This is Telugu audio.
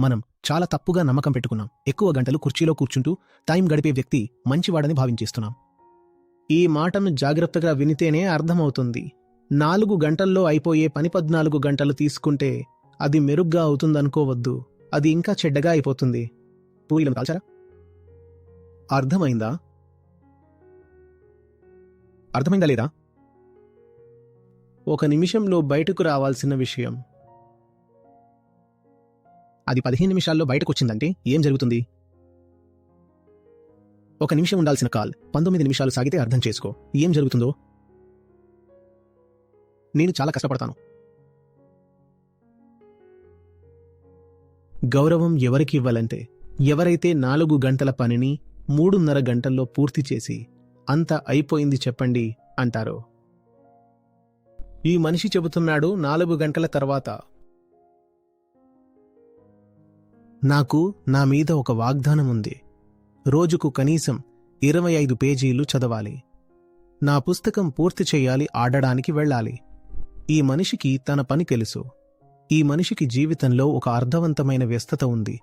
మనం చాలా తప్పుగా నమ్మకం పెట్టుకున్నాం. ఎక్కువ గంటలు కుర్చీలో కూర్చుంటూ టైం గడిపే వ్యక్తి మంచివాడని భావించేస్తున్నాం. ఈ మాటను జాగ్రత్తగా వినితేనే అర్థమవుతుంది. నాలుగు గంటల్లో అయిపోయే పని పద్నాలుగు గంటలు తీసుకుంటే అది మెరుగ్గా అవుతుందనుకోవద్దు. అది ఇంకా చెడ్డగా అయిపోతుంది. పూయిలను కాల్చారా? అర్థమైందా? అర్థమైందా లేదా? ఒక నిమిషంలో బయటకు రావాల్సిన విషయం. అది పదిహేను నిమిషాల్లో బయటకు వచ్చిందంటే ఏం జరుగుతుంది? ఒక నిమిషం ఉండాల్సిన కాల్ పంతొమ్మిది నిమిషాలు సాగితే అర్థం చేసుకో. ఏం జరుగుతుందో? నేను చాలా కష్టపడతాను. గౌరవం ఎవరికి ఇవ్వాలంటే ఎవరైతే నాలుగు గంటల పనిని మూడున్నర గంటల్లో పూర్తి చేసి అంత అయిపోయింది చెప్పండి అంటారో. ఈ మనిషి చెబుతున్నాడు నాలుగు గంటల తర్వాత నాకు నా మీద ఒక వాగ్దానం ఉంది. రోజుకు కనీసం ఇరవై ఐదు పేజీలు చదవాలి. నా పుస్తకం పూర్తి చేయాలి ఆడడానికి వెళ్ళాలి. ఈ మనిషికి తన పని తెలుసు. ఈ మనిషికి జీవితంలో ఒక అర్థవంతమైన వ్యస్తత ఉంది.